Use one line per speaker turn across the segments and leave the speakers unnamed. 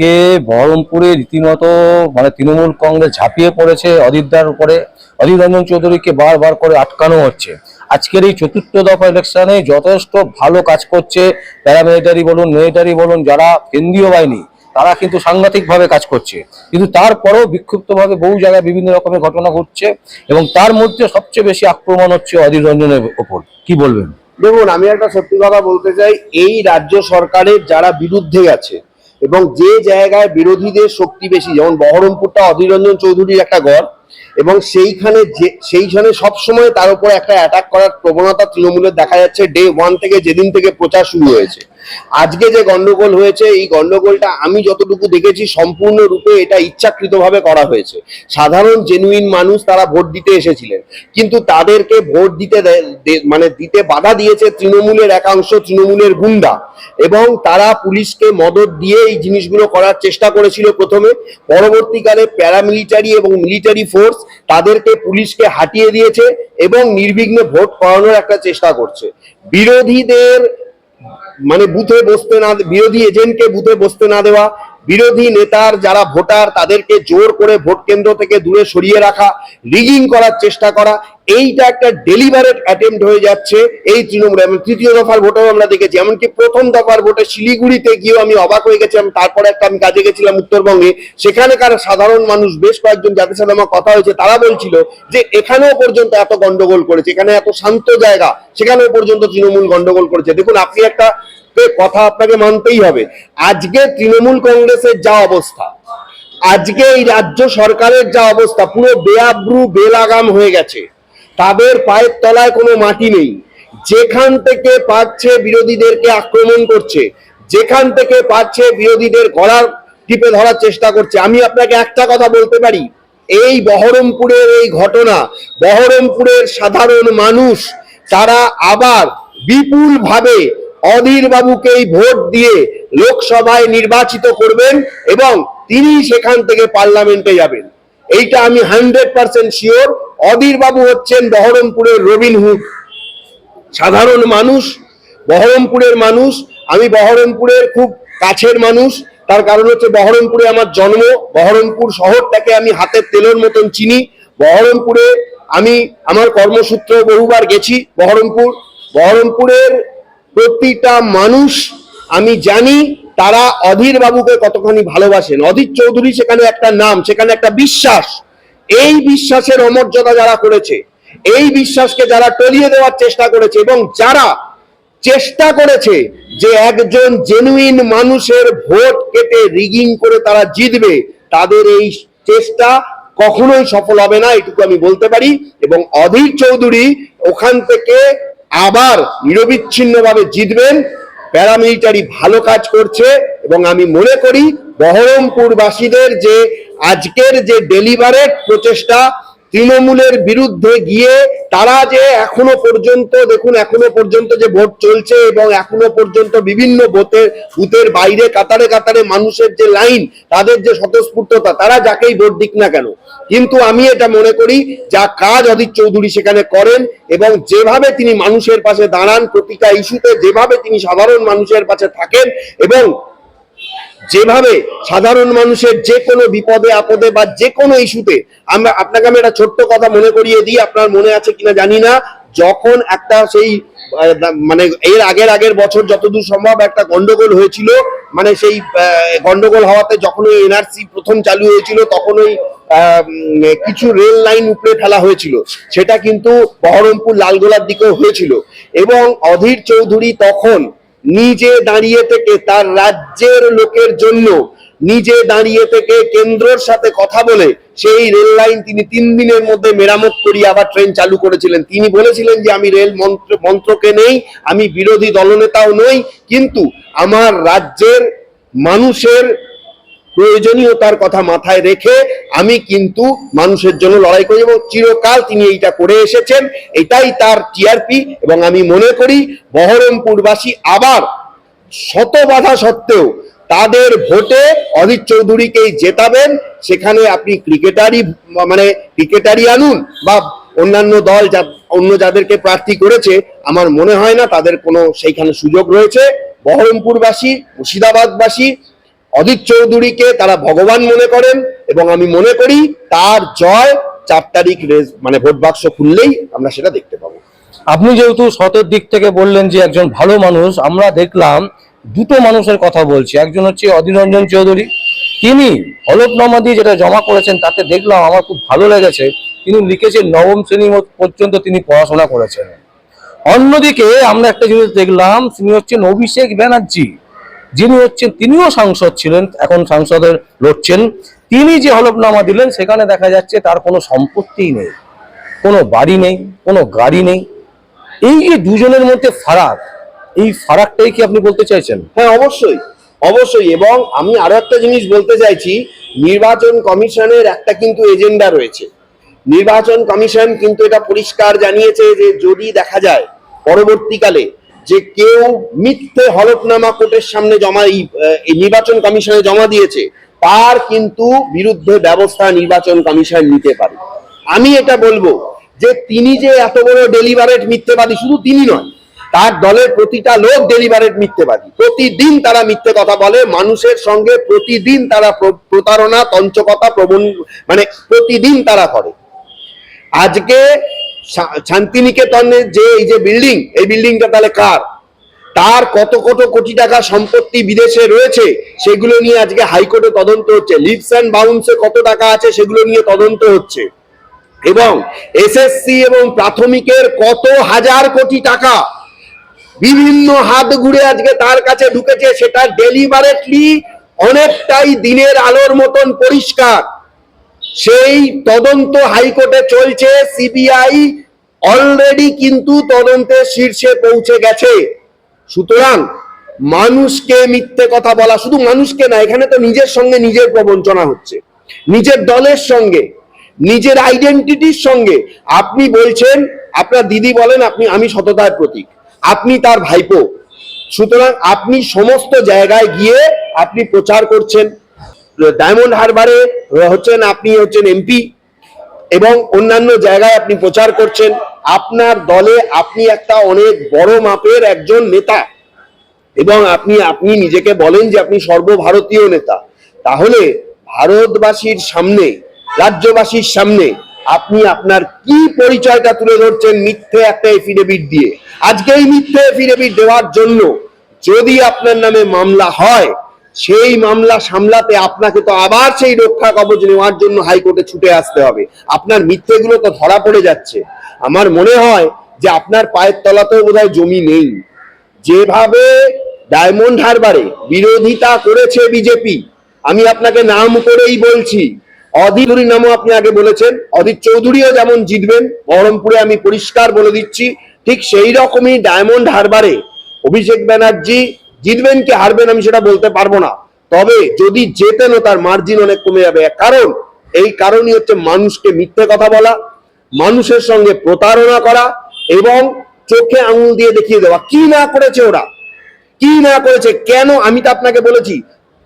আজকে বহরমপুরে রীতিমতো মানে তৃণমূল কংগ্রেস ঝাঁপিয়ে পড়েছে অদিতদার উপরে। অধীর রঞ্জন চৌধুরীকে বারবার করে আটকানো হচ্ছে। আজকের এই চতুর্থ দফা ইলেকশনে যথেষ্ট ভালো কাজ করছে প্যারামিলিটারি বলুন মিলিটারি বলুন, যারা কেন্দ্রীয় বাহিনী, তারা কিন্তু সাংঘাতিকভাবে কাজ করছে। কিন্তু তারপরেও বিক্ষিপ্তভাবে বহু জায়গায় বিভিন্ন রকমের ঘটনা ঘটছে এবং তার মধ্যে সবচেয়ে বেশি আক্রমণ হচ্ছে অধীর রঞ্জনের ওপর। কি বলবেন?
দেখুন, আমি একটা সত্যি কথা বলতে চাই, এই রাজ্য সরকারের যারা বিরুদ্ধে গেছে এবং যে জায়গায় বিরোধীদের শক্তি বেশি, যেমন বহরমপুরটা অধীর রঞ্জন চৌধুরীর একটা গড় এবং সেইখানে যে, সেইখানে সবসময় তার উপর একটা অ্যাটাক করার প্রবণতা তৃণমূলের দেখা যাচ্ছে ডে ওয়ান থেকে যেদিন থেকে প্রচার শুরু হয়েছে। আজকে যে গন্ডগোল হয়েছে, এই গন্ডগোলটা আমি যতটুকু দেখেছি, সম্পূর্ণরূপে এটা ইচ্ছাকৃতভাবে করা হয়েছে। সাধারণ জেনুইন মানুষ তারা ভোট দিতে এসেছিলেন। কিন্তু তাদেরকে ভোট দিতে মানে দিতে বাধা দিয়েছে তৃণমূলের একাংশ, তৃণমূলের গুন্ডা। এবং তারা পুলিশকে মদত দিয়ে এই জিনিসগুলো করার চেষ্টা করেছিল প্রথমে। পরবর্তীকালে প্যারামিলিটারি এবং মিলিটারি ফোর্স তাদেরকে পুলিশকে হাঁটিয়ে দিয়েছে এবং নির্বিঘ্নে ভোট করানোর একটা চেষ্টা করছে। বিরোধীদের মানে বুথে বসতে না, বিরোধী এজেন্টকে বুথে বসতে না দেওয়া, বিরোধী নেতার যারা ভোটার তাদেরকে জোর করে ভোট কেন্দ্র থেকে দূরে সরিয়ে রাখা রিগিং করার চেষ্টা করা এইটা একটা ডেলিভারেট অ্যাটেম্প হয়ে যাচ্ছে। এই তৃণমূল এবং তৃতীয় দফার ভোটেও আমরা দেখেছি, এমনকি প্রথম দফার ভোটে শিলিগুড়িতে গিয়েও আমি অবাক হয়ে গেছিলাম তারপরে একটা আমি কাজে গেছিলাম উত্তরবঙ্গে। সেখানেকার সাধারণ মানুষ, বেশ কয়েকজন যাদের সাথে আমার কথা হয়েছে, তারা বলছিল যে এখানেও পর্যন্ত এত গন্ডগোল করেছে, এখানে এত শান্ত জায়গা, সেখানেও পর্যন্ত তৃণমূল গন্ডগোল করেছে। দেখুন, আপনি একটা কথা আপনাকে মানতেই হবে। আজকে তৃণমূল কংগ্রেসের যা অবস্থা, আজকে এই রাজ্য সরকারের যা অবস্থা, পুরো বেআব্রু, বেলাগাম হয়ে গেছে। তাদের পায়ের তলায় কোনো মাটি নেই। যেখান থেকে পাচ্ছে বিরোধীদেরকে আক্রমণ করছে, যেখান থেকে পাচ্ছে বিরোধীদের গলার টিপে ধরার চেষ্টা করছে। আমি আপনাকে একটা কথা বলতে পারি, এই বহরমপুরের এই ঘটনা, বহরমপুরের সাধারণ মানুষ, তারা আবার বিপুল ভাবে অধীর বাবুকেই ভোট দিয়ে লোকসভায় নির্বাচিত করবেন এবং তিনি সেখান থেকে পার্লামেন্টে যাবেন। এইটা আমি হান্ড্রেড পার্সেন্ট শিওর। অধীর বাবু হচ্ছেন বহরমপুরের রবিনহুড সাধারণ মানুষ, বহরমপুরের মানুষ, আমি বহরমপুরের খুব কাছের মানুষ, তার কারণ হচ্ছে বহরমপুরে আমার জন্ম, বহরমপুর শহরটাকে আমি হাতের তেলের মতন চিনি। বহরমপুরে আমি আমার কর্মসূত্র বহুবার গেছি, বহরমপুর, বহরমপুরের প্রতিটা মানুষ আমি জানি, তারা অধীর বাবুকে কতখানি ভালোবাসেন। অধীর চৌধুরী সেখানে একটা নাম, সেখানে একটা বিশ্বাস। এই বিশ্বাসের অমর্যাদা যারা করেছে, এই বিশ্বাসকে যারা টলিয়ে দেওয়ার চেষ্টা করেছে এবং যারা চেষ্টা করেছে যে একজন জেনুইন মানুষের ভোট কেটে রিগিং করে তারা জিতবে, তাদের এই চেষ্টা কখনোই সফল হবে না, এটুকু আমি বলতে পারি এবং অধীর চৌধুরী ওখান থেকে আবার নিরবিচ্ছিন্নভাবে জিতবেন। প্যারামিলিটারি ভালো কাজ করছে এবং আমি মনে করি বহরমপুরবাসীদের যে আজকের যে ডেলিভারেট প্রচেষ্টা তৃণমূলের বিরুদ্ধে গিয়ে তারা যে এখনও পর্যন্ত, দেখুন, এখনও পর্যন্ত যে ভোট চলছে এবং এখনও পর্যন্ত বিভিন্ন বুথের বুথের বাইরে, কাতারে কাতারে মানুষের যে লাইন, তাদের যে স্বতঃস্ফূর্ততা, তারা যাকেই ভোট দিক না কেন। কিন্তু আমি এটা মনে করি, যা কাজ অধীর চৌধুরী সেখানে করেন এবং যেভাবে তিনি মানুষের পাশে দাঁড়ান প্রতিটা ইস্যুতে, যেভাবে তিনি সাধারণ মানুষের পাশে থাকেন এবং যেভাবে সাধারণ মানুষের যে কোনো বিপদে, আপদে বা যে কোনো ইস্যুতে আমরা আপনাকে আমি একটা ছোট্ট কথা মনে করিয়ে দিই, আপনার মনে আছে কিনা জানি না। যখন একটা সেই মানে এর আগের আগের বছর যতদূর সম্ভব একটা গন্ডগোল হয়েছিল মানে সেই গন্ডগোল হওয়াতে যখন ওই এনআরসি প্রথম চালু হয়েছিল, তখন ওই কিছু রেল লাইন উপরে ফেলা হয়েছিল। সেটা কিন্তু বহরমপুর লালগোলার দিকেও হয়েছিল। এবং অধীর চৌধুরী তখন নিজে দাঁড়িয়ে থেকে তার রাজ্যের লোকের জন্য নিজে দাঁড়িয়ে থেকে কেন্দ্রের সাথে কথা বলে সেই রেল লাইন তিনি তিন দিনের মধ্যে মেরামত করি আবার ট্রেন চালু করেছিলেন। তিনি বলেছিলেন যে, আমি রেল মন্ত্র, মন্ত্রকে নেই, আমি বিরোধী দলনেতাও নই, কিন্তু আমার রাজ্যের মানুষের প্রয়োজনীয়তার কথা মাথায় রেখে আমি কিন্তু মানুষের জন্য লড়াই করি এবং চিরকাল তিনি এইটা করে এসেছেন। এটাই তার টিআরপি এবং আমি মনে করি বহরমপুরবাসী আবার শত বাধা সত্ত্বেও তাদের ভোটে অধীর চৌধুরীকেই জেতাবেন। সেখানে আপনি ক্রিকেটারই মানে ক্রিকেটারই আনুন বা অন্যান্য দল যা অন্য যাদেরকে প্রার্থী করেছে, আমার মনে হয় না তাদের কোনো সেইখানে সুযোগ রয়েছে। বহরমপুরবাসী, মুর্শিদাবাদবাসী অদিত চৌধুরীকে তারা ভগবান মনে করেন এবং আমি মনে করি তার জয় চার তারিখ রেজ- মানে ভোট বাক্স খুললেই আমরা সেটা দেখতে পাবো।
আপনি যেহেতু সতের দিক থেকে বললেন যে একজন ভালো মানুষ, আমরা দেখলাম দুটো মানুষের কথা বলছি। একজন হচ্ছে অধীর রঞ্জন চৌধুরী, তিনি হলফনামা দিয়ে যেটা জমা করেছেন তাতে দেখলাম আমার খুব ভালো লেগেছে। তিনি লিখেছেন নবম শ্রেণি পর্যন্ত তিনি পড়াশোনা করেছেন। অন্যদিকে আমরা একটা জিনিস দেখলাম, তিনি হচ্ছেন অভিষেক ব্যানার্জি। যিনি হচ্ছেন, তিনিও সাংসদ ছিলেন, এখন সাংসদের লড়ছেন। তিনি যে হলফনামা দিলেন, সেখানে দেখা যাচ্ছে তার কোনো সম্পত্তিই নেই, কোনো বাড়ি নেই, কোনো গাড়ি নেই। এই যে দুজনের মধ্যে ফারাক, এই ফারাকটাই কি আপনি বলতে চাইছেন?
হ্যাঁ অবশ্যই অবশ্যই। এবং আমি আরও একটা জিনিস বলতে চাইছি, নির্বাচন কমিশনের একটা কিন্তু এজেন্ডা রয়েছে। নির্বাচন কমিশন কিন্তু এটা পরিষ্কার জানিয়েছে যে যদি দেখা যায়, পরবর্তীকালে যে কেউ মিথ্যে হলফনামা কোর্টের সামনে জমা এই নির্বাচন কমিশনে জমা দিয়েছে, তার কিন্তু বিরুদ্ধে ব্যবস্থা নির্বাচন কমিশন নিতে পারে। আমি এটা বলব যে তিনি যে এত বড় ডেলিভারেট মিথ্যেবাদী, শুধু তিনি নয়, তার দলের প্রতিটা লোক ডেলিভারেট মিথ্যেবাদী। প্রতিদিন তারা মিথ্যে কথা বলে, মানুষের সঙ্গে প্রতিদিন তারা প্রতারণা, তঞ্চকতা, প্রবণ মানে প্রতিদিন তারা করে। আজকে শা- শান্তিনিকেতনের যে এই যে বিল্ডিং, এই বিল্ডিংটা তাহলে কার? তার কত কত কোটি টাকা সম্পত্তি বিদেশে রয়েছে, সেগুলো নিয়ে আজকে হাইকোর্টে তদন্ত হচ্ছে। লিপস অ্যান্ড বাউন্সে কত টাকা আছে, সেগুলো নিয়ে তদন্ত হচ্ছে। এবং এসএসসি এবং প্রাথমিকের কত হাজার কোটি টাকা বিভিন্ন হাত ঘুরে আজকে তার কাছে ঢুকেছে, সেটা ডেলিভারেটলি অনেকটাই দিনের আলোর মতন পরিষ্কার। সেই তদন্ত হাইকোর্টে চলছে, সিবিআই অলরেডি কিন্তু তদন্তের শীর্ষে পৌঁছে গেছে। সুতরাং মানুষকে মিথ্যে কথা বলা, শুধু মানুষকে না, এখানে তো নিজের সঙ্গে নিজের প্রবঞ্চনা হচ্ছে। নিজের দলের সঙ্গে, নিজের আইডেন্টিটির সঙ্গে। আপনি বলছেন, আপনার দিদি বলেন, আপনি, আমি সততার প্রতীক, আপনি তার ভাইপো। সুতরাং আপনি সমস্ত জায়গায় গিয়ে আপনি প্রচার করছেন ডায়মন্ড হারবারে হচ্ছেন আপনি হচ্ছেন এমপি এবং অন্যান্য জায়গায় আপনি প্রচার করছেন। আপনার দলে আপনি একটা অনেক বড় মাপের একজন নেতা এবং আপনি আপনি নিজেকে বলেন যে আপনি সর্বভারতীয় নেতা। তাহলে ভারতবাসীর সামনে, রাজ্যবাসীর সামনে আপনি আপনার কি পরিচয়টা তুলে ধরছেন মিথ্যে একটা এফিডেভিট দিয়ে? আজকে এই মিথ্যে এফিডেভিট দেওয়ার জন্য যদি আপনার নামে মামলা হয় সেই মামলা সামলাতে আপনাকে তো আবার সেই রক্ষা কবচ নেওয়ার জন্য হাইকোর্টে ছুটে আসতে হবে। আপনার মিথ্যেগুলো তো ধরা পড়ে যাচ্ছে। আমার মনে হয় যে আপনার পায়ের তলাতেও বোধহয় জমি নেই। যেভাবে ডায়মন্ড হারবারে বিরোধিতা করেছে বিজেপি, আমি আপনাকে নাম করেই বলছি। অধীর নামও আপনি আগে বলেছেন। অধীর চৌধুরীও যেমন জিতবেন, বহরমপুরে আমি পরিষ্কার বলে দিচ্ছি। ঠিক সেই রকমই ডায়মন্ড হারবারে অভিষেক ব্যানার্জি জিতবেন কি হারবেন আমি সেটা বলতে পারব না। তবে যদি জেতেনও তার মার্জিন অনেক কমে যাবে। কারণ, এই কারণই হচ্ছে মানুষকে মিথ্যে কথা বলা, মানুষের সঙ্গে প্রতারণা করা এবং চোখে আঙুল দিয়ে দেখিয়ে দেওয়া। কি না করেছে ওরা? কি না করেছে? কেন? আমি তো আপনাকে বলেছি,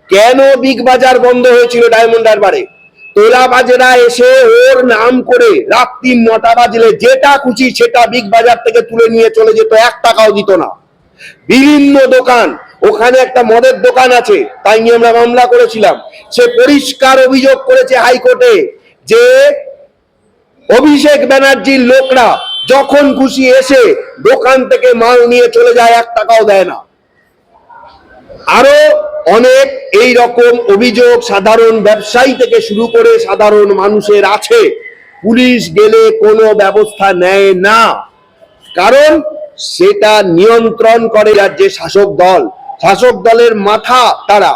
কেন বিগ বাজার বন্ধ হয়েছিল ডায়মন্ড হারবারে? তোলাবাজেরা এসে ওর নাম করে রাত্রি নটা বাজলে যেটা খুশি সেটা বিগ বাজার থেকে তুলে নিয়ে চলে যেত। এক টাকাও দিত না। বিভিন্ন দোকান, ওখানে একটা মদের দোকান আছে, তাই নিয়ে আমরা মামলা করেছিলাম। সে পরিষ্কার অভিযোগ করেছে হাইকোর্টে যে অভিষেক ব্যানার্জির লোকরা যখন খুশি এসে দোকান থেকে মাল নিয়ে চলে যায়, এক টাকাও দেয় না। আরও অনেক এই রকম অভিযোগ সাধারণ ব্যবসায়ী থেকে শুরু করে সাধারণ মানুষের আছে। পুলিশ গেলে কোনো ব্যবস্থা নেয় না। কারণ সেটা নিয়ন্ত্রণ করে রাজ্যে শাসক দল। শাসক দলের মাথা তারা।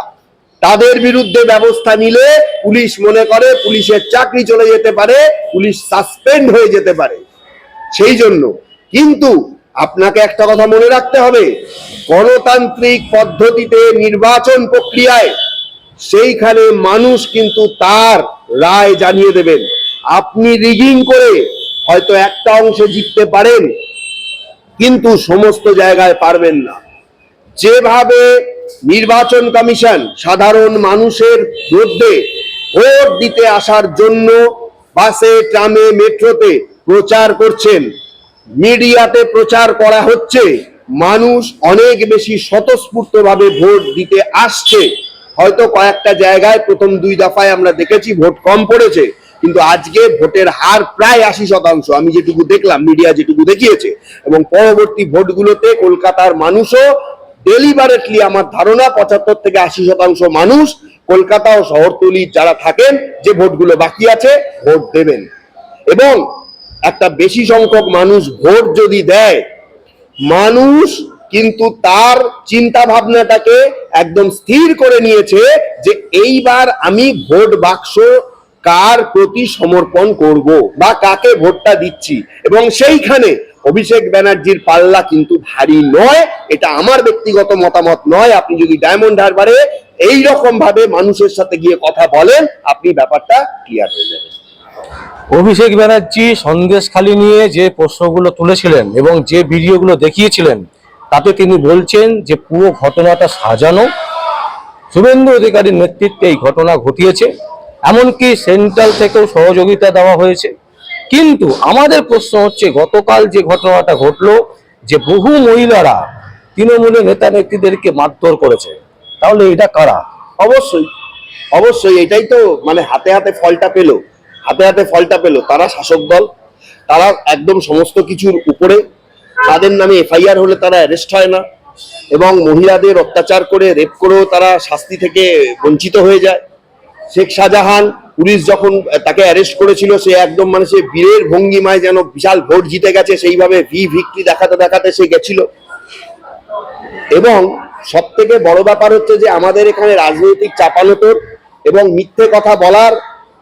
তাদের বিরুদ্ধে ব্যবস্থা নিলে পুলিশ মনে করে পুলিশের চাকরি চলে যেতে পারে, পুলিশ সাসপেন্ড হয়ে যেতে পারে। সেই জন্য কিন্তু আপনাকে একটা কথা মনে রাখতে হবে, গণতান্ত্রিক পদ্ধতিতে নির্বাচন প্রক্রিয়ায় সেইখানে মানুষ কিন্তু তার রায় জানিয়ে দেবেন। আপনি রিগিং করে হয়তো একটা অংশে জিততে পারেন কিন্তু সমস্ত জায়গায় পারবেন না। যেভাবে নির্বাচন কমিশন সাধারণ মানুষের মধ্যে ভোট দিতে আসার জন্য বাসে, ট্রামে, মেট্রোতে প্রচার করছেন, মিডিয়াতে প্রচার করা হচ্ছে, মানুষ অনেক বেশি স্বতঃস্ফূর্তভাবে ভোট দিতে আসছে। হয়তো কয়েকটা জায়গায় প্রথম দুই দফায় আমরা দেখেছি ভোট কম পড়েছে। কিন্তু আজকে ভোটের হার প্রায় আশি শতাংশ, আমি যেটুকু দেখলাম মিডিয়া যেটুকু দেখিয়েছে, এবং পরবর্তী ভোটগুলোতে কলকাতার মানুষও ডেলিভারেটলি আমার ধারণা, পঁচাত্তর থেকে আশি শতাংশ মানুষ কলকাতা ও শহরতলির যারা থাকেন, যে ভোটগুলো বাকি আছে, ভোট দেবেন। এবং একটা বেশি সংখ্যক মানুষ ভোট যদি দেয়, মানুষ কিন্তু তার চিন্তা ভাবনাটাকে একদম স্থির করে নিয়েছে যে এইবার আমি ভোট বাক্স কার প্রতি সমর্পণ করব বা কাকে ভোটটা দিচ্ছি? এবং সেইখানে অভিষেক ব্যানার্জির পাল্লা কিন্তু ভারী নয়, এটা আমার ব্যক্তিগত মতামত নয়। আপনি যদি ডায়মন্ড হারবারে এই রকম ভাবে মানুষের সাথে গিয়ে কথা বলেন, আপনি ব্যাপারটা ক্লিয়ার হয়ে যাবে।
অভিষেক ব্যানার্জি সন্দেশখালি নিয়ে যে প্রশ্নগুলো তুলেছিলেন এবং যে ভিডিওগুলো দেখিয়েছিলেন, তাতে তিনি বলছেন যে পুরো ঘটনাটা সাজানো। শুভেন্দু অধিকারীর নেতৃত্বে এই ঘটনা ঘটিয়েছে। এমনকি সেন্ট্রাল থেকেও সহযোগিতা দেওয়া হয়েছে। কিন্তু আমাদের প্রশ্ন হচ্ছে, গতকাল যে ঘটনাটা ঘটলো, যে বহু মহিলারা তৃণমূলের নেতা নেত্রীদেরকে মারধর করেছে, তাহলে এটা কারা?
অবশ্যই। অবশ্যই, এটাই তো মানে হাতে হাতে ফলটা পেল। হাতে হাতে ফলটা পেল। তারা শাসক দল, তারা একদম সমস্ত কিছুর উপরে। তাদের নামে এফআইআর হলে তারা অ্যারেস্ট হয় না। এবং মহিলাদের অত্যাচার করে, রেপ করেও তারা শাস্তি থেকে বঞ্চিত হয়ে যায়। শেখ শাহজাহান পুলিশ যখন তাকে অ্যারেস্ট করেছিল, সে একদম মানে সে বীরের ভঙ্গিমায় যেন বিশাল ভোট জিতে গেছে, সেইভাবে ভি ভিক্টি দেখাতে দেখাতে সে গেছিল। এবং সব থেকে বড় ব্যাপার হচ্ছে যে আমাদের এখানে রাজনৈতিক চাপানোতর এবং মিথ্যে কথা বলার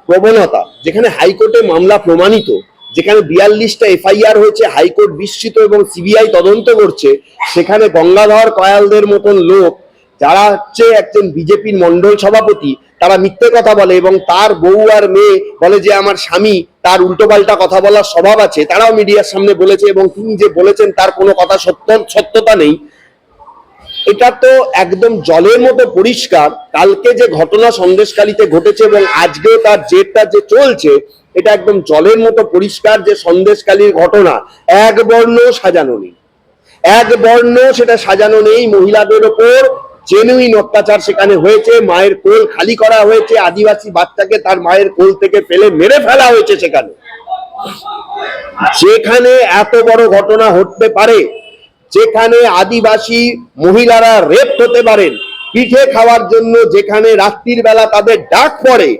প্রবণতা, যেখানে হাইকোর্টে মামলা প্রমাণিত, যেখানে বিয়াল্লিশটা এফআইআর হয়েছে, হাইকোর্ট বিস্মিত এবং সিবিআই তদন্ত করছে, সেখানে গঙ্গাধর কয়ালদের মতন লোক যারা হচ্ছে একজন বিজেপির মন্ডল সভাপতি, তারা মিথ্যে কথা বলে এবং তার বউ আর মেয়ে বলে যে আমার স্বামী, তার উল্টোপাল্টা কথা বলার স্বভাব আছে, তারাও মিডিয়ার সামনে বলেছে এবং তিনি যে বলেছেন তার কোনো কথা সত্য, সত্যতা নেই। এটা তো একদম জলের মতো পরিষ্কার। কালকে যে ঘটনা সন্দেশকালীতে ঘটেছে এবং আজকেও তার জেরটা যে চলছে, এটা একদম জলের মতো পরিষ্কার যে সন্দেশকালীর ঘটনা। এক বর্ণ সাজানো নেই। এক বর্ণ সেটা সাজানো নেই মহিলাদের ওপর। জেনুইন অত্যাচার সেখানে হয়েছে, মায়ের কোল খালি করা হয়েছে, আদিবাসী বাচ্চাকে তার মায়ের কোল থেকে ফেলে মেরে ফেলা হয়েছে সেখানে। যেখানে এত বড় ঘটনা ঘটতে পারে, যেখানে আদিবাসী মহিলারা রেপ হতে পারেন, পিঠে খাওয়ার জন্য যেখানে রাত্রির বেলা তাদের ডাক পড়ে,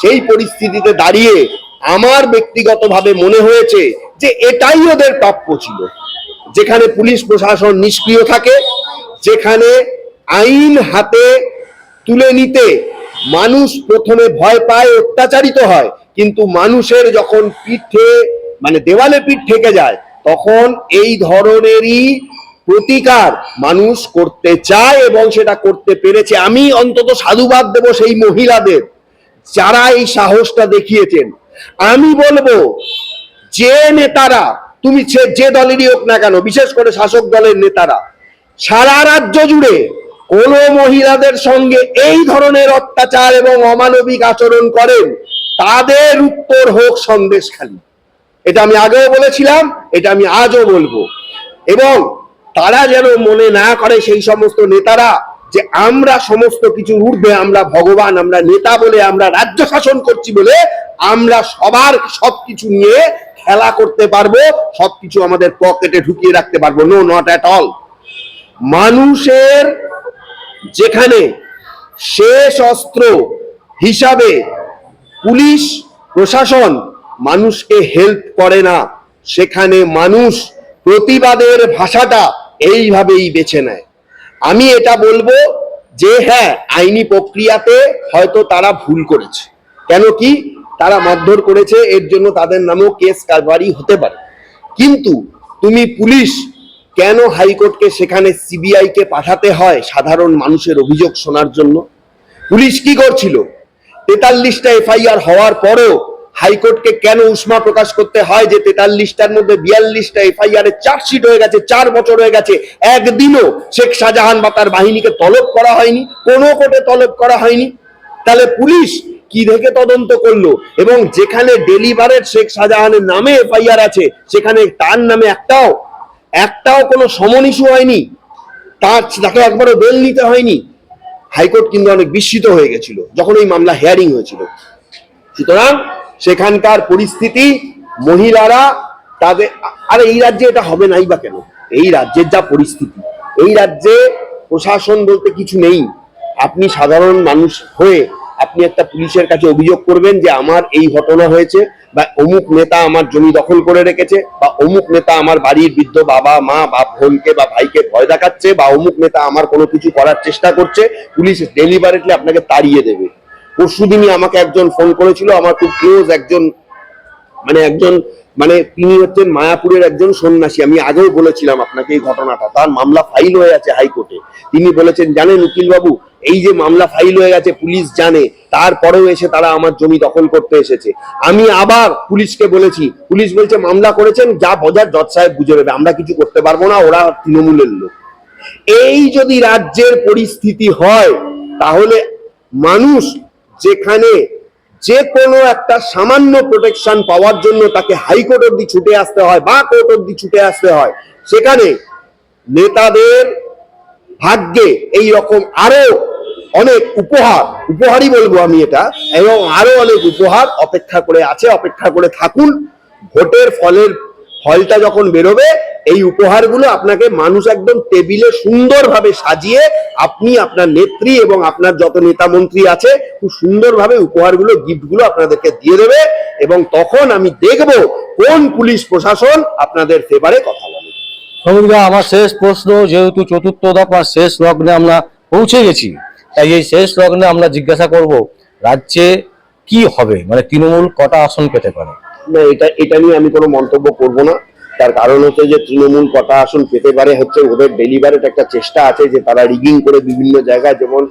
সেই পরিস্থিতিতে দাঁড়িয়ে আমার ব্যক্তিগতভাবে মনে হয়েছে যে এটাই ওদের প্রাপ্য ছিল। যেখানে পুলিশ, প্রশাসন নিষ্ক্রিয় থাকে, যেখানে আইন হাতে তুলে নিতে মানুষ প্রথমে ভয় পায়, অত্যাচারিত হয়। কিন্তু মানুষের যখন পিঠে মানে দেওয়ালে পিঠ থেকে যায়, তখন এই ধরনেরই প্রতিকার মানুষ করতে চায় এবং সেটা করতে পেরেছে। আমি অন্তত সাধুবাদ দেব সেই মহিলাদের, যারা এই সাহসটা দেখিয়েছেন। আমি বলব, যে নেতারা, তুমি যে দলেরই হোক না কেন, বিশেষ করে শাসক দলের নেতারা, সারা রাজ্য জুড়ে কোন মহিলাদের সঙ্গে এই ধরনের অত্যাচার এবং অমানবিক আচরণ করেন, তাদের উত্তর হোক সন্দেশখালী। এটা আমি আগেও বলেছিলাম, এটা আমি আজও বলব। এবং তারা যেন মনে না করে সেই সমস্ত নেতারা যে আমরা সমস্ত কিছুর ঊর্ধ্বে, আমরা ভগবান, আমরা নেতা বলে আমরা রাজ্য শাসন করছি বলে আমরা সবার সবকিছু নিয়ে খেলা করতে পারব, সবকিছু আমাদের পকেটে ঢুকিয়ে রাখতে পারব। নো নট অ্যাট অল মানুষের যেখানে শেষ অস্ত্র হিসাবে পুলিশ, প্রশাসন মানুষকে হেল্প করে না। সেখানে মানুষ প্রতিবাদের ভাষাটা এইভাবেই বেছে নেয়। আমি এটা বলব যে হ্যাঁ আইনি প্রক্রিয়াতে হয়তো তারা ভুল করেছে। কেন কি? তারা মারধর করেছে, এর জন্য তাদের নামেও কেস কারবারি হতে পারে। কিন্তু তুমি পুলিশ কেন হাইকোর্টকে সেখানে সিবিআই কে পাঠাতে হয় সাধারণ মানুষের অভিযোগ শোনার জন্য? পুলিশ কি করছিল? তেতাল্লিশটা এফআইআর হওয়ার পরেও হাইকোর্টকে কেন উষ্মা প্রকাশ করতে হয় যে তেতাল্লিশটার মধ্যে বিয়াল্লিশটা এফআইআর এর চার্জশিট হয়ে গেছে, চার বছর হয়ে গেছে, একদিনও শেখ শাহজাহান বা তার বাহিনীকে তলব করা হয়নি, কোনো কোর্টে তলব করা হয়নি। তাহলে পুলিশ কি দেখে তদন্ত করল? এবং যেখানে ডেলিভারের শেখ শাহজাহানের নামে এফআইআর আছে, সেখানে তার নামে একটাও একটাও কোনো সমন ইস্যু হয়নি। তার তাকে একবারও বেল নিতে হয়নি। হাইকোর্ট কিন্তু অনেক বিস্মিত হয়ে গেছিল যখন এই মামলা হেয়ারিং হয়েছিল। সুতরাং সেখানকার পরিস্থিতি, মহিলারা তাদের আর এই রাজ্যে এটা হবে নাই বা কেন? এই রাজ্যের যা পরিস্থিতি, এই রাজ্যে প্রশাসন বলতে কিছু নেই। আপনি সাধারণ মানুষ হয়ে আপনি একটা পুলিশের কাছে অভিযোগ করবেন যে আমার এই ঘটনা হয়েছে বা অমুক নেতা আমার জমি দখল করে রেখেছে বা অমুক নেতা আমার বাড়ির বৃদ্ধ বাবা, মা বা বোনকে বা ভাইকে ভয় দেখাচ্ছে বা অমুক নেতা আমার কোনো কিছু করার চেষ্টা করছে, পুলিশ ডেলিভারেটলি আপনাকে তাড়িয়ে দেবে। পরশুদিনই আমাকে একজন ফোন করেছিল, আমার খুব ক্লোজ একজন মানে একজন মানে তিনি হচ্ছেন মায়াপুরের একজন সন্ন্যাসী। আমি আগেও বলেছিলাম আপনাকে এই ঘটনাটা, তার মামলা ফাইল হয়ে আছে হাইকোর্টে। তিনি বলেছেন, জানেন উকিল বাবু এই যে মামলা ফাইল হয়ে গেছে, পুলিশ জানে। তারপরেও এসে তারা আমার জমি দখল করতে এসেছে। আমি আবার পুলিশকে বলেছি, পুলিশ বলছে, মামলা করেছেন, যা বজার জজ সাহেব বুঝে নেবে। আমরা কিছু করতে পারব না, ওরা তৃণমূলের লোক। এই যদি রাজ্যের পরিস্থিতি হয়, তাহলে মানুষ যেখানে যে কোনো একটা সামান্য প্রোটেকশন পাওয়ার জন্য তাকে হাইকোর্ট অব্দি ছুটে আসতে হয় বা কোর্ট অব্দি ছুটে আসতে হয়, সেখানে নেতাদের ভাগ্যে এই রকম আরও অনেক উপহার, উপহারই বলব আমি এটা, এবং আরও অনেক উপহার অপেক্ষা করে আছে, অপেক্ষা করে থাকুন। ভোটের ফলের ফলটা যখন বেরোবে, এই উপহারগুলো আপনাকে মানুষ একদম টেবিলে সুন্দরভাবে সাজিয়ে আপনি আপনার নেত্রী এবং আপনার যত নেতা মন্ত্রী আছে, খুব সুন্দরভাবে উপহারগুলো, গিফটগুলো আপনাদেরকে দিয়ে দেবে, এবং তখন আমি দেখব কোন পুলিশ প্রশাসন আপনাদের ফেভারে কথা বলে।
আমার শেষ প্রশ্ন, যেহেতু চতুর্থ দফার শেষ লগ্নে আমরা পৌঁছে গেছি তাই এই শেষ লগ্নে আমরা জিজ্ঞাসা করব, রাজ্যে কি হবে? মানে তৃণমূল কটা আসন পেতে পারে?
না, এটা এটা নিয়ে আমি কোনো মন্তব্য করব না। তার কারণ হচ্ছে যে তৃণমূল কটা আসন পেতে পারে হচ্ছে ওদের ডেলিভারের একটা চেষ্টা আছে যে তারা রিগিং করে বিভিন্ন জায়গায় যেমন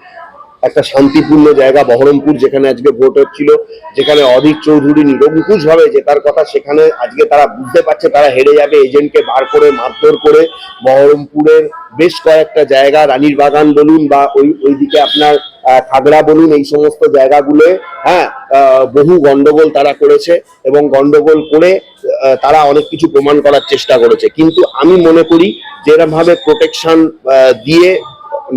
একটা শান্তিপূর্ণ জায়গা, বহরমপুর, যেখানে আজকে ভোট হচ্ছিল, যেখানে অধীর চৌধুরী নিরঙ্কুশ ভাবে জেতার কথা সেখানে আজকে তারা বুঝতে পারছে, তারা হেরে যাবে। এজেন্টকে বার করে, মারধর করে বহরমপুরের বেশ কয়েকটা জায়গা, রানীর বাগান বলুন বা ওই, ওইদিকে আপনার খাগড়া বলুন, এই সমস্ত জায়গাগুলো হ্যাঁ বহু গন্ডগোল তারা করেছে এবং গন্ডগোল করে তারা অনেক কিছু প্রমাণ করার চেষ্টা করেছে। কিন্তু আমি মনে করি যেরকম ভাবে প্রোটেকশন দিয়ে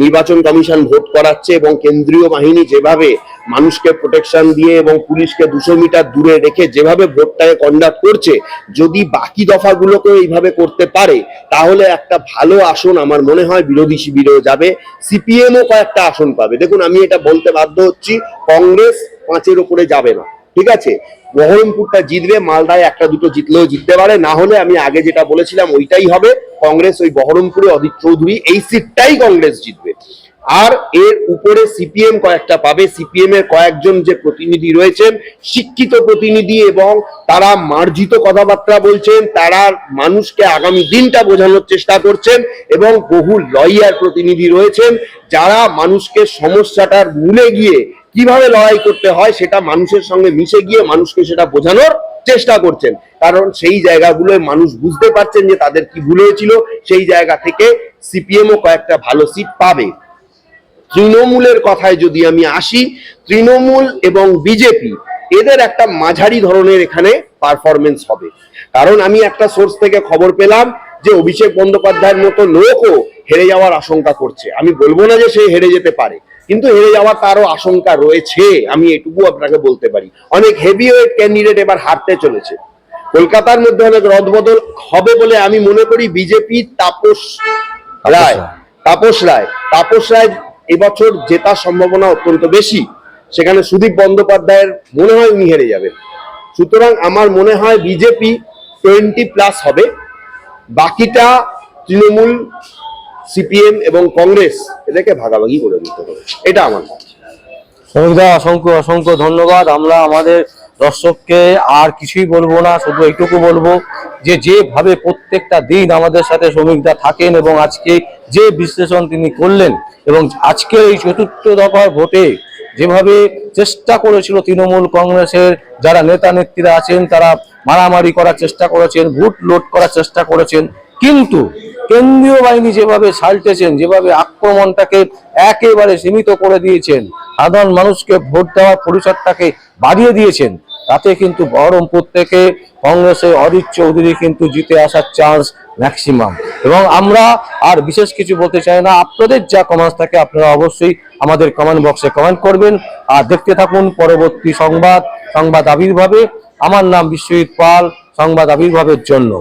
নির্বাচন কমিশন ভোট করাচ্ছে এবং কেন্দ্রীয় বাহিনী যেভাবে মানুষকে প্রোটেকশন দিয়ে এবং পুলিশকে দুশো মিটার দূরে রেখে যেভাবে ভোটটাকে কন্ডাক্ট করছে, যদি বাকি দফাগুলোকে এইভাবে করতে পারে, তাহলে একটা ভালো আসন আমার মনে হয় বিরোধী শিবিরেও যাবে। সিপিএমও কয়েকটা আসন পাবে। দেখুন, আমি এটা বলতে বাধ্য হচ্ছি, কংগ্রেস পাঁচের ওপরে যাবে না। ঠিক আছে? বহরমপুরটা জিতবে, মালদায় একটা দুটো জিতলেও জিততে পারে। না হলে আমি আগে যেটা বলেছিলাম, ওইটাই হবে। কংগ্রেস ওই বহরমপুরে অধীর চৌধুরী, এই সিটটাই কংগ্রেস জিতবে। আর এর উপরে সিপিএম কয়েকটা পাবে। সিপিএম এর কয়েকজন যে প্রতিনিধি রয়েছেন, শিক্ষিত প্রতিনিধি এবং তারা মার্জিত কথাবার্তা বলছেন, তারা মানুষকে আগামী দিনটা বোঝানোর চেষ্টা করছেন এবং বহু লয়ার প্রতিনিধি রয়েছেন, যারা মানুষকে সমস্যাটার মূলে গিয়ে কীভাবে লড়াই করতে হয় সেটা মানুষের সঙ্গে মিশে গিয়ে মানুষকে সেটা বোঝানোর চেষ্টা করছেন। কারণ সেই জায়গাগুলোয় মানুষ বুঝতে পারছেন যে তাদের কি ভুল হয়েছিল। সেই জায়গা থেকে সিপিএমও কয়েকটা ভালো সিট পাবে। তৃণমূলের কথায় যদি আমি আসি, তৃণমূল এবং বিজেপি, এদের একটা মাঝারি ধরনের এখানে পারফরমেন্স হবে। কারণ আমি একটা সোর্স থেকে খবর পেলাম যে অভিষেক বন্দ্যোপাধ্যায়ের মতো লোকও হেরে যাওয়ার আশঙ্কা করছে। আমি বলব না যে সে হেরে যেতে পারে। কিন্তু হেরে যাওয়ার তারও আশঙ্কা রয়েছে আমি এটুকু আপনাকে বলতে পারি। অনেক হেভি ওয়েট ক্যান্ডিডেট এবার হারতে চলেছে। কলকাতার মধ্যে অনেক রদবদল হবে বলে আমি মনে করি বিজেপি তাপস রায়। তাপস রায়। তাপস রায় এবছর জেতার সম্ভাবনা অত্যন্ত বেশি। সেখানে সুদীপ বন্দ্যোপাধ্যায়ের মনে হয় উনি হেরে যাবেন সুতরাং আমার মনে হয় বিজেপি টোয়েন্টি প্লাস হবে। বাকিটা তৃণমূল সিপিএম এবং কংগ্রেস এদেরকে ভাগাভাগি করে দিতে হবে এটা আমার।
শ্রমিকদা অসংখ্য অসংখ্য ধন্যবাদ আমরা আমাদের দর্শককে আর কিছুই বলব না, শুধু এইটুকু বলব যে যেভাবে প্রত্যেকটা দিন আমাদের সাথে শ্রমিকদা থাকেন এবং আজকে যে বিশ্লেষণ তিনি করলেন এবং আজকে এই চতুর্থ দফার ভোটে যেভাবে চেষ্টা করেছিল তৃণমূল কংগ্রেসের যারা নেতা নেত্রীরা আছেন, তারা মারামারি করার চেষ্টা করেছেন, ভোট লোড করার চেষ্টা করেছেন কিন্তু কেন্দ্রীয় বাহিনী যেভাবে সাল্টেছেন, যেভাবে আক্রমণটাকে একেবারে সীমিত করে দিয়েছেন, সাধারণ মানুষকে ভোট দেওয়ার পরিসরটাকে বাড়িয়ে দিয়েছেন, তাতে কিন্তু বহরমপুর থেকে কংগ্রেসের অরিত চৌধুরী কিন্তু জিতে আসার চান্স ম্যাক্সিমাম এবং আমরা আর বিশেষ কিছু বলতে চাই না, আপনাদের যা কমেন্টস থাকে আপনারা অবশ্যই আমাদের কমেন্ট বক্সে কমেন্ট করবেন। আর দেখতে থাকুন পরবর্তী সংবাদ সংবাদ আবির্ভাবে। আমার নাম বিশ্বজিৎ পাল, সংবাদ আবির্ভাবের জন্য।